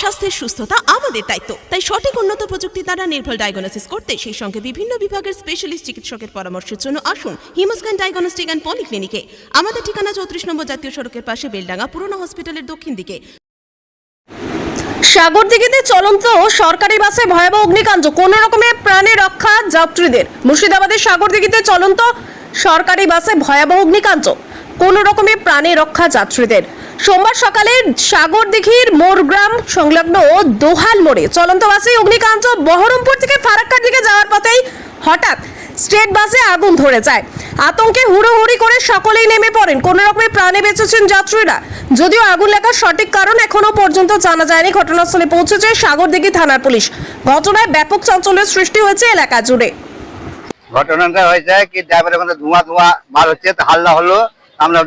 স্বাস্থ্যের সুস্থতা আমাদের দায়িত্ব। তাই সঠিক উন্নত প্রযুক্তি দ্বারা নির্ভুল ডায়াগনোসিস করতে সেই সঙ্গে বিভিন্ন বিভাগের স্পেশালিস্ট চিকিৎসকের পরামর্শের জন্য আসুন হিমোস্ক্যান ডায়াগনস্টিক অ্যান্ড পলিক্লিনিকে আমাদের ঠিকানা চৌত্রিশ নম্বর জাতীয় সড়কের পাশে বেলডাঙ্গা, পুরনো হসপিটালের দক্ষিণ দিকে। সাগরদিঘিতে চলন্ত সরকারি বাসে ভয়াবহ অগ্নিকাণ্ড। কোনো রকমে প্রাণে রক্ষা যাত্রীদের। মুর্শিদাবাদের সাগরদিঘিতে চলন্ত সরকারি বাসে ভয়াবহ অগ্নিকাণ্ড। কোনো রকমে প্রাণে রক্ষা যাত্রীদের। সোমবার সকালে সাগরদিঘির মোরগ্রাম সংলগ্ন দোহাল মোড়ে চলন্ত বাসে অগ্নিকাণ্ড বহরমপুর থেকে ফারাক্কার দিকে যাওয়ার পথেই হঠাৎ স্টেট বাসে আগুন ধরে যায়। আতঙ্কে হুড়োহুড়ি করে সকলেই নেমে পড়েন। কোনো রকমে প্রাণে বেঁচেছেন যাত্রীরা। যদিও আগুন লাগার সঠিক কারণ এখনও পর্যন্ত জানা যায়নি। ঘটনাস্থলে পৌঁছেছে সাগরদিঘি থানার পুলিশ। ঘটনায় ব্যাপক চাঞ্চল্যের সৃষ্টি হয়েছে এলাকা জুড়ে। ঘটনাটা হয়েছে কি ড্রাইভারের মধ্যে ধোঁয়া ধোঁয়া বার হচ্ছে হাল্লা হলো আমরা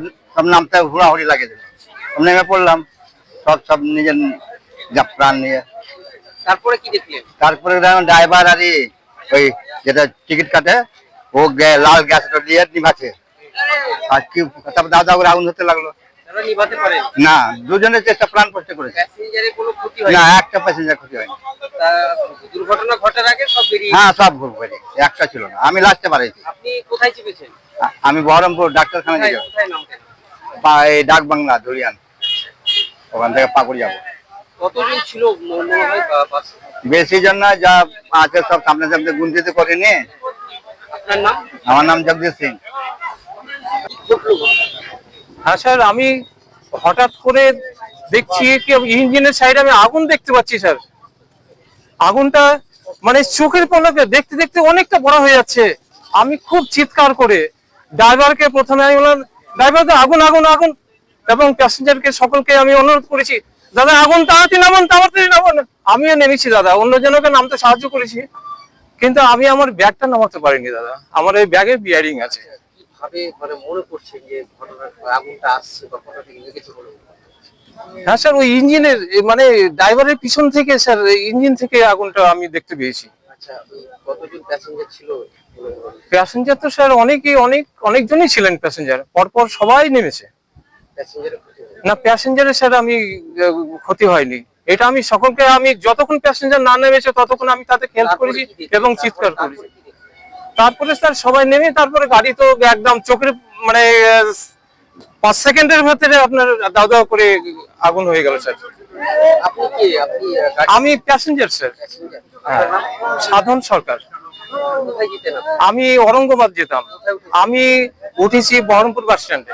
নামতে হুড়াহুড়ি সব নেমে পড়লাম। সব সব নিজের যা প্রাণ নিয়ে। তারপরে কি দেখলেন? তারপরে ড্রাইভার আর ওই যেটা টিকিট কাটে ও লাল গ্যাসটা দিয়ে নিভাছে আর কি তারপর দাদা করে আগুন হতে লাগল। না দুজনের চেষ্টা প্রাণ কষ্ট করেছে। না একটা প্যাসেঞ্জার ক্ষতি হয়নি। দুর্ঘটনা ঘটার আগে সব হ্যাঁ সব ভুল করে একটা ছিল না। আমি লাস্টে বাড়াইছি আপনি কোথায় চেপেছেন? আমি বহরমপুর ডাক্তারখানা এই ডাক বাংলা ধরিয়ান ওখান থেকে পাকুড় যাব। কতজন ছিল? বেশি জন না যা আছে সব সামনে সামনে গুনতিতে করে নিয়ে। আমার নাম জগদীশ সিং। হ্যাঁ স্যার আমি হঠাৎ করে দেখছি কি ইঞ্জিনের সাইডে আমি আগুন দেখতে পাচ্ছি স্যার। আগুনটা মানে চোখের পলকে দেখতে দেখতে অনেকটা বড় হয়ে যাচ্ছে। আমি খুব চিৎকার করে ড্রাইভারকে প্রথমে আমি বললাম ড্রাইভারকে আগুন আগুন আগুন। এবং প্যাসেঞ্জারকে সকলকে আমি অনুরোধ করেছি দাদা আগুন তাড়াতাড়ি নামান তাড়াতাড়ি নামান। আমিও নেমেছি দাদা অন্যজনকে নামতে সাহায্য করেছি কিন্তু আমি আমার ব্যাগটা নামাতে পারিনি দাদা। আমার এই ব্যাগে বিয়ারিং আছে। মানে? হ্যাঁ স্যার ওই ইঞ্জিনের মানে ড্রাইভারের পিছন থেকে স্যার ইঞ্জিন থেকে আগুনটা আমি দেখতে পেয়েছি। আচ্ছা প্যাসেঞ্জার তো স্যার অনেকেই অনেক অনেকজনই ছিলেন প্যাসেঞ্জার। পরপর সবাই নেমেছে? না প্যাসেঞ্জারের স্যার আমি ক্ষতি হয়নি। এটা আমি সকলকে আমি যতক্ষণ প্যাসেঞ্জার না নেমেছে ততক্ষণ আমি তাদের হেল্প করেছি এবং চিৎকার করেছি। তারপরে স্যার সবাই নেমে তারপরে গাড়ি তো একদম চোখের মানে পাঁচ সেকেন্ডের ভেতরে আপনার দাও দাও করে আগুন হয়ে গেল স্যার। আমি প্যাসেঞ্জার স্যার। হ্যাঁ। সাধন সরকার? আমি ঔরঙ্গাবাদ যেতাম। আমি উঠেছি বহরমপুর বাস স্ট্যান্ডে